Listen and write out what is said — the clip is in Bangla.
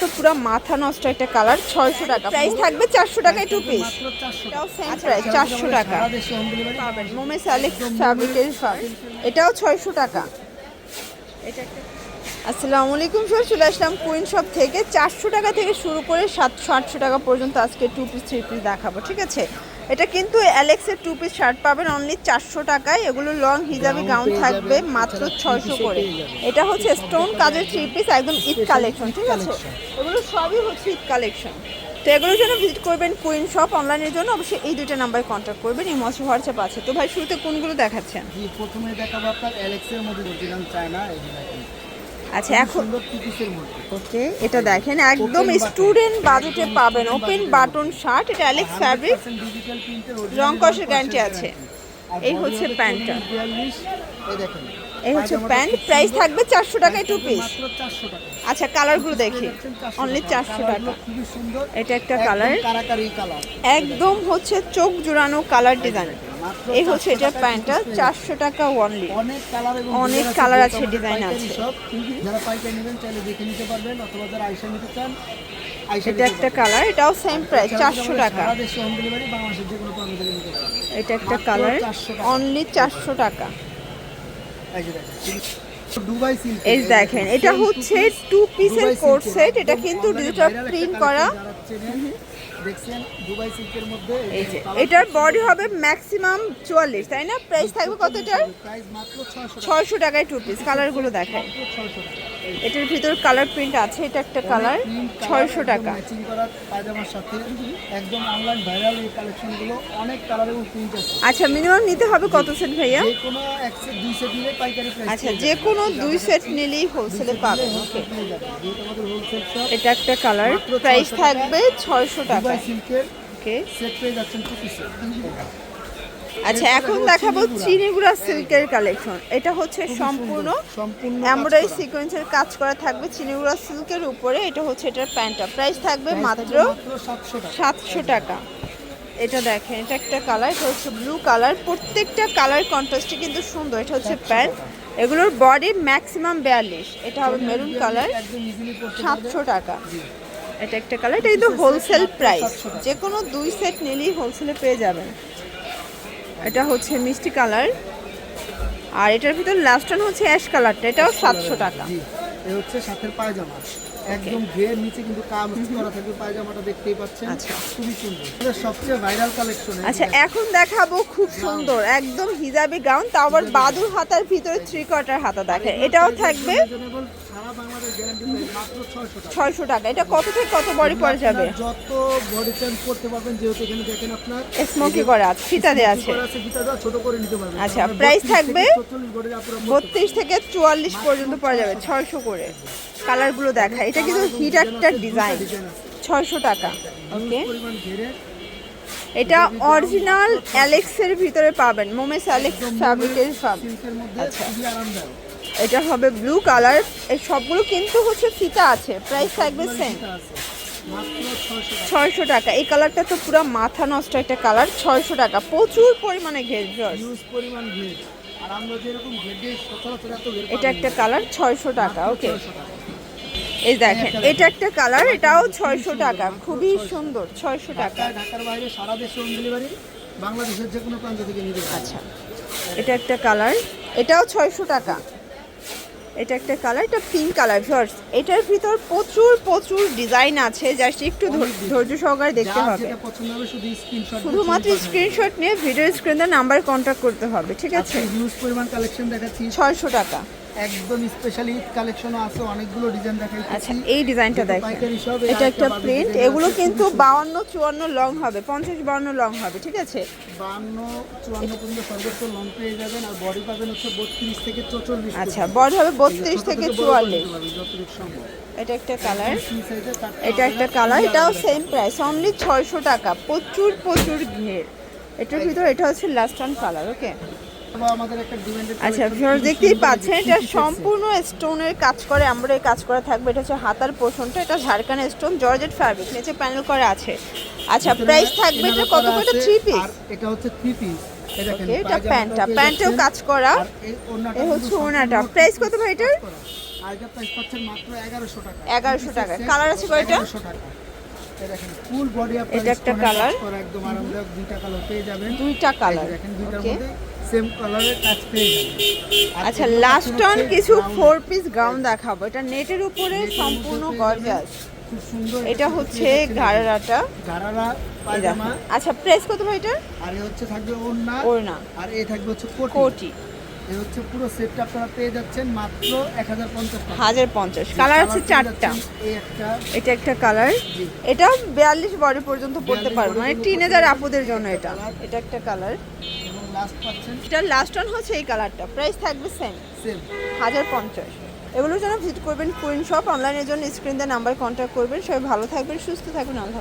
তো পুরো মাথা নষ্ট একটা কালার ছয়শো টাকা। প্রাইস থাকবে চারশো টাকায় টু পিস এটাও সেম আচ্ছা, প্রাইস চারশো টাকা। হোম পাবেন। মোমেস আলেক্স ফ্যাব্রিকের এটাও ছয়শো টাকা। এটা আসসালামু আলাইকুম স্যার চলে আসলাম কুইন শপ থেকে। চারশো টাকা থেকে শুরু করে সাতশো আটশো টাকা পর্যন্ত আজকে টু পিস থ্রি পিস দেখাবো ঠিক আছে? এটা কিন্তু অ্যালেক্সের টু পিস শার্ট পাবেন অনলি চারশো টাকায়। এগুলো লং হিজাবি গাউন থাকবে মাত্র ছয়শো করে। এটা হচ্ছে স্টোন কাজের থ্রি পিস একদম ঈদ কালেকশন ঠিক আছে? এগুলো সবই হচ্ছে ঈদ কালেকশন তো এগুলোর জন্য ভিজিট করবেন কুইন শপ অনলাইনের জন্য। অবশ্যই এই দুটো নাম্বারে কন্ট্যাক্ট করবেন এই মৎস্য হোয়াটসঅ্যাপ আছে। তো ভাই শুরুতে কোনগুলো দেখাচ্ছেন? প্রথমে দেখাবো আপনার অ্যালেক্সের মধ্যে চায়না আচ্ছা এখন ওকে, এটা দেখেন, একদম স্টুডেন্ট বাজেটে পাবেন। ওপেন বাটন শার্ট এটা অ্যালেক্স ফ্যাব্রিক রং কষের guarantee আছে। এই হচ্ছে প্যান্টটা। এই হচ্ছে প্যান্ট প্রাইস থাকবে চারশো টাকায় টু পিস মাত্র 400 টাকা আচ্ছা কালারগুলো দেখি। অনলি চারশো টাকা। এটা একটা কালার একদম হচ্ছে চোখ জোড়ানো কালার ডিজাইন এই হচ্ছে এটা প্যান্টটা চারশো টাকা অনলি অনেক কালার অনেক আছে, ডিজাইন আছে। যারা পাইকারি নেবেন চাইলে দেখে নিতে পারবেন অথবা যারা আইসা নিতে চান এটা একটা কালার এটাও সেম প্রাইস চারশো টাকা এটা একটা কালার অনলি চারশো টাকা। এই দেখেন এটা হচ্ছে টু পিসের কোট সেট এটা কিন্তু ডিজিটাল প্রিন্ট করা। দেখছেন দুবাই সিল্কের মধ্যে এই যে এটার বডি হবে ম্যাক্সিমাম চুয়াল্লিশ তাই না? প্রাইস থাকবে কত এটার? প্রাইস মাত্র ছয়শো টাকায় টু পিস কালারগুলো দেখায় মাত্র 600 টাকা। এটার ভিতর কালার প্রিন্ট আছে এটা একটা কালার ছয়শো টাকা। ম্যাচিং করা পায়জামার সাথে একদম অনলাইন ভাইরাল এই কালেকশনগুলো অনেক কালার এবং প্রিন্ট আছে। আচ্ছা মিনিমাম নিতে হবে কত সেট ভাইয়া? যে কোনো এক সেট দুই সেট নিলে পাইকারি প্রাইস আচ্ছা যে কোনো দুই সেট নিলেই হোলসেলে পাবেন ওকে এটা একটা কালার প্রাইস থাকবে ছয়শো টাকা দুবাই সিল্কের ওকে। সেট পেয়ে যাচ্ছেন টু পিসে আচ্ছা এখন দেখাবো চিনিগুড়া সিল্কের কালেকশন। এটা হচ্ছে সম্পূর্ণ এমব্রয়ডারি সিকোয়েন্সের কাজ করা থাকবে চিনিগুড়া সিল্কের উপরে। এটা হচ্ছে এটার প্যান্টটা। প্রাইস থাকবে মাত্র সাতশো টাকা। এটা দেখেন এটা একটা কালার এটা হচ্ছে ব্লু কালার। প্রত্যেকটা কালার কন্ট্রাস্টে কিন্তু সুন্দর। এটা হচ্ছে প্যান্ট। এগুলোর বডি ম্যাক্সিমাম বিয়াল্লিশ। এটা হবে মেরুন কালার। সাতশো টাকা। এটা একটা কালার এটা কিন্তু হোলসেল প্রাইস যে কোনো দুই সেট নিলেই হোলসেলে পেয়ে যাবেন। এটা হচ্ছে মিষ্টি কালার আর এটার ভিতর লাস্ট হচ্ছে অ্যাশ কালারটা এটাও সাতশো টাকা। এই হচ্ছে সাথের পায়জামা। একদম ঘের নিচে কিন্তু কাম করা থাকবে পায়জামাটা দেখতেই পাচ্ছেন। আচ্ছা। খুবই সুন্দর। এটা সবচেয়ে ভাইরাল কালেকশন আচ্ছা এখন দেখাবো খুব সুন্দর একদম হিজাবি গাউন তাও আবার বাদুর হাতার ভিতরে থ্রি কোয়ার্টার হাতা দেখেন এটাও থাকবে সারা বাংলাদেশ গ্যারান্টি প্রাইস মাত্র 600 টাকা। ছয়শো টাকা। এটা কত থেকে কত বডি পরে যাবে? যত বডি করতে পারবেন যেহেতু এখানে দেখেন আপনার স্মোকি করা আছে ফিতা আছে। ছোট করে নিতে পারবেন। আচ্ছা, 32 থাকবে থেকে 44 বডির আপুরা পড়তে বত্রিশ থেকে চুয়াল্লিশ পর্যন্ত পরে যাবে ছয়শো করে। কালারগুলো দেখা এটা কিন্তু হিট একটা ডিজাইন। ছয়শো টাকা। ওকে। এটা অরিজিনাল অ্যালেক্সের ভিতরে পাবেন। মোমেস অ্যালেক্স ফ্যাব্রিকের আচ্ছা। এটা হবে ব্লু কালার। এই সবগুলো কিন্তু হচ্ছে ফিতা আছে। প্রাইস থাকবে সেম। ফিতা আছে মাত্র 600 টাকা ছয়শো টাকা। এই কালারটা তো পুরো মাথা নষ্ট একটা কালার। ছয়শো টাকা। প্রচুর পরিমাণে ঘের ঘের এটা একটা কালার ছয়শো টাকা ওকে 600 এই দেখেন এটা একটা কালার এটাও ছয়শো টাকা খুবই সুন্দর ছয়শো টাকা। ঢাকা ঢাকার বাইরে সারা দেশে হোম ডেলিভারি বাংলাদেশের যে কোনো প্রান্ত থেকে নিতে আচ্ছা এটা একটা কালার এটাও ছয়শো টাকা। এটা একটা কালার এটা পিঙ্ক কালার। ভিউয়ার্স এটার ভিতর প্রচুর প্রচুর ডিজাইন আছে জাস্ট একটু ধৈর্য সহকারে দেখতে হবে। যেটা পছন্দ হবে শুধু স্ক্রিনশট শুধুমাত্র স্ক্রিনশট নিয়ে ভিডিও স্ক্রিনের নাম্বার কন্ট্যাক্ট করতে হবে ঠিক আছে? কালেকশন দেখাচ্ছি। ছয়শো টাকা। একদম স্পেশালি কালেকশনও আছে অনেকগুলো ডিজাইন দেখাচ্ছি আচ্ছা এই ডিজাইনটা দেখেন। এটা একটা প্রিন্ট এগুলো কিন্তু খুবই সুন্দর। বাউান্ন চুয়ান্ন লং হবে পঞ্চাশ বাউন্ন লং হবে ঠিক আছে? বান্ন চুয়ান্ন পর্যন্ত সর্বোচ্চ লং পেয়ে যাবেন আর বডি পাবেন হচ্ছে বত্রিশ থেকে চৌচল্লিশ আচ্ছা বড় হবে বত্রিশ থেকে চুয়াল্লিশ। যতটুকু সম্ভব। এটা একটা কালার এটা একটা কালার এটাও সেম প্রাইস অনলি ছয়শো টাকা প্রচুর প্রচুর ঘের এটার ভিতর এটা হচ্ছে লাস্ট ওয়ান কালার ওকে আচ্ছা ভিউয়ার দেখতেই পাচ্ছেন এটা সম্পূর্ণ স্টোনের কাজ করে আমরা এই কাজ করা থাকবে এটা হচ্ছে হাতার পোষণটা এটা ঝাড়খান স্টোন জর্জেট ফ্যাব্রিক নিচে প্যানেল করা আছে। আচ্ছা প্রাইস থাকবে এটা কত করে থ্রি পিস এটা হচ্ছে থ্রি পিস এটা প্যান্টটা প্যান্টেও কাজ করা। এ হচ্ছে ওনাটা প্রাইস কত ভাই এটার? আর এটা প্রাইস পাচ্ছেন মাত্র এগারোশো টাকা। 1100 টাকা। কালার আছে কয়টা? এটা একটা কালার। একদম আরামদায়ক দুইটা কালার পেয়ে যাবেন। দুইটা কালার দেখেন দুইটার মধ্যে সেম কালারের কাজ পেয়ে যাবেন। আচ্ছা লাস্ট অন কিছু ফোর পিস গাউন দেখাবো। এটা নেটের উপরে সম্পূর্ণ গর্জাস খুব সুন্দর এটা হচ্ছে গারারা পায়জামা। আচ্ছা কত ভাই এটার? আর হচ্ছে থাকবে ওড়না। ওড়না। আর এ থাকবে হচ্ছে কোটি। হচ্ছে পুরো সেটটা আপনারা পেয়ে যাচ্ছেন মাত্র এক হাজার পঞ্চাশ হাজার পঞ্চাশ। কালার আছে চারটা। এটা একটা কালার এটা বিয়াল্লিশ বডি পর্যন্ত পড়তে 42 মানে টিনেজার আপুদের জন্য এটা। এটা একটা কালার এবং লাস্ট হচ্ছে এই কালারটা প্রাইস থাকবে সেম হাজার পঞ্চাশ। এগুলোর জন্য ভিজিট করবেন কুইন শপ অনলাইনের জন্য স্ক্রিন দিয়ে নাম্বার কন্ট্যাক্ট করবেন। সবাই ভালো থাকবেন সুস্থ থাকবেন। আল্লাহ